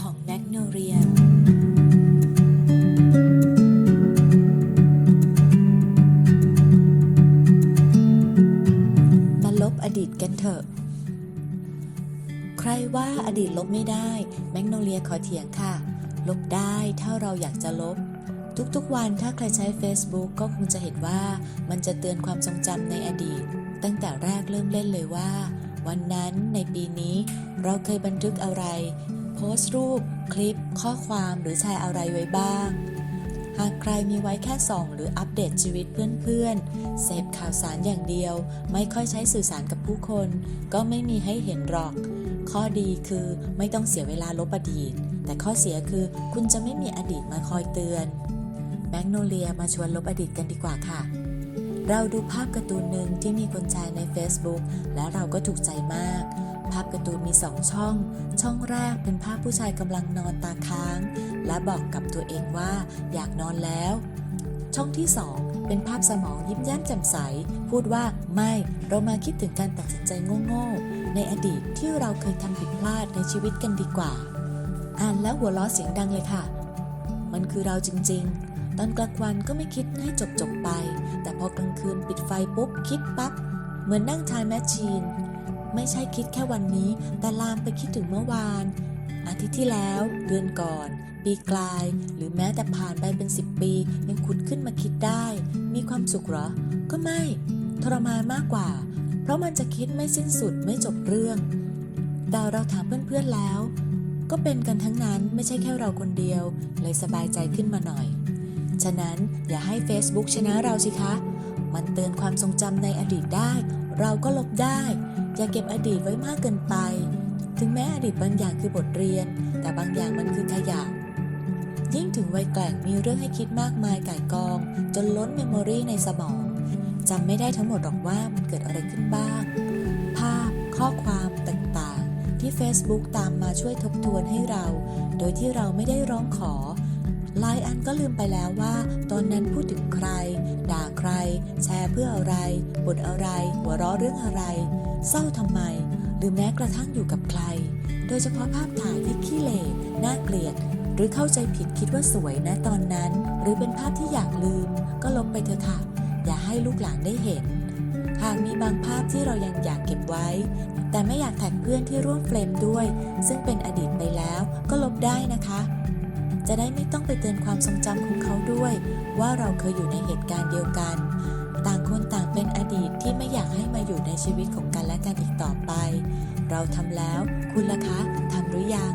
ของแมกโนเรียมาลบอดีตกันเถอะ ใครว่าอดีตลบไม่ได้ แมกโนเรียขอเถียงค่ะ ลบได้ถ้าเราอยากจะลบ ทุกๆวันถ้าใครใช้ Facebook ก็คงจะเห็นว่ามันจะเตือนความทรงจำในอดีต ตั้งแต่แรกเริ่มเล่นเลยว่าวันนั้นในปีนี้เราเคยบันทึกอะไร โพสต์รูป คลิป ข้อความหรือแชร์อะไรไว้บ้าง หากใครมีไว้แค่ส่องหรืออัปเดตชีวิตเพื่อนๆ เสพข่าวสารอย่างเดียว ไม่ค่อยใช้สื่อสารกับผู้คน ก็ไม่มีให้เห็นหรอก ข้อดีคือไม่ต้องเสียเวลาลบอดีต แต่ข้อเสียคือคุณจะไม่มีอดีตมาคอยเตือนแมกโนเลียมาชวนลบอดีตกันดีกว่าค่ะเราดูภาพการ์ตูนหนึ่งที่มีคนแชร์ใน Facebook และเราก็ถูกใจมาก ภาพการ์ตูนมีสองช่อง ช่องแรกเป็นภาพผู้ชายกำลังนอนตาค้าง และบอกกับตัวเองว่าอยากนอนแล้ว ช่องที่สองเป็นภาพสมองยิ้มแย้มแจ่มใส พูดว่าไม่เรามาคิดถึงการตัดสินใจโง่ๆในอดีตที่เราเคยทำผิดพลาดในชีวิตกันดีกว่า อ่านแล้วหัวเราะเสียงดังเลยค่ะ มันคือเราจริงๆ ตอนกลางวันก็ไม่คิดให้จบจบไป แต่พอกลางคืนปิดไฟปุ๊บคิดปั๊บเหมือนนั่งทายแมชชีน ไม่ใช่คิดแค่วันนี้ แต่ลามไปคิดถึงเมื่อวาน อาทิตย์ที่แล้ว เดือนก่อน ปีกลาย หรือแม้แต่ผ่านไปเป็น 10 ปี ยังขุดขึ้นมาคิดได้ มีความสุขหรอ ก็ไม่ ทรมานมากกว่า เพราะมันจะคิดไม่สิ้นสุดไม่จบเรื่อง แต่เราถามเพื่อนๆแล้ว ก็เป็นกันทั้งนั้นไม่ใช่แค่เราคนเดียว เลยสบายใจขึ้นมาหน่อย ฉะนั้นอย่าให้ Facebook ชนะเราสิคะ มันเตือนความทรงจำในอดีตได้ เราก็ลบได้ อย่าเก็บอดีตไว้มากเกินไป ถึงแม้อดีตบางอย่างคือบทเรียน แต่บางอย่างมันคือขยะ ยิ่งถึงวัยแกล่งมีเรื่องให้คิดมากมายก่ายกอง จนล้นเมมโมรีในสมองจำไม่ได้ทั้งหมดหรอกว่ามันเกิดอะไรขึ้นบ้าง ภาพข้อความต่างๆ ที่ Facebook ตามมาช่วยทบทวนให้เรา โดยที่เราไม่ได้ร้องขอ หลายอันก็ลืมไปแล้วว่า ตอนนั้นพูดถึงใคร ด่าใคร แชร์เพื่ออะไรบ่นอะไร หัวเราะเรื่องอะไร เศร้าทำไม หรือแม้กระทั่งอยู่กับใคร โดยเฉพาะภาพถ่ายที่ขี้เหร่น่าเกลียด หรือเข้าใจผิดคิดว่าสวยนะตอนนั้น หรือเป็นภาพที่อยากลืม ก็ลบไปเถอะค่ะ อย่าให้ลูกหลานได้เห็น หากมีบางภาพที่เรายังอยากเก็บไว้ แต่ไม่อยากแท็กเพื่อนที่ร่วมเฟรมด้วย ซึ่งเป็นอดีตไปแล้วก็ลบได้นะคะ จะได้ไม่ต้องไปเตือนความทรงจำของเขาด้วย ว่าเราเคยอยู่ในเหตุการณ์เดียวกัน ต่างคนต่างเป็นอดีตที่ไม่อยากให้มาอยู่ในชีวิตของกันและกันอีกต่อไป เราทำแล้ว คุณล่ะคะทำหรือยัง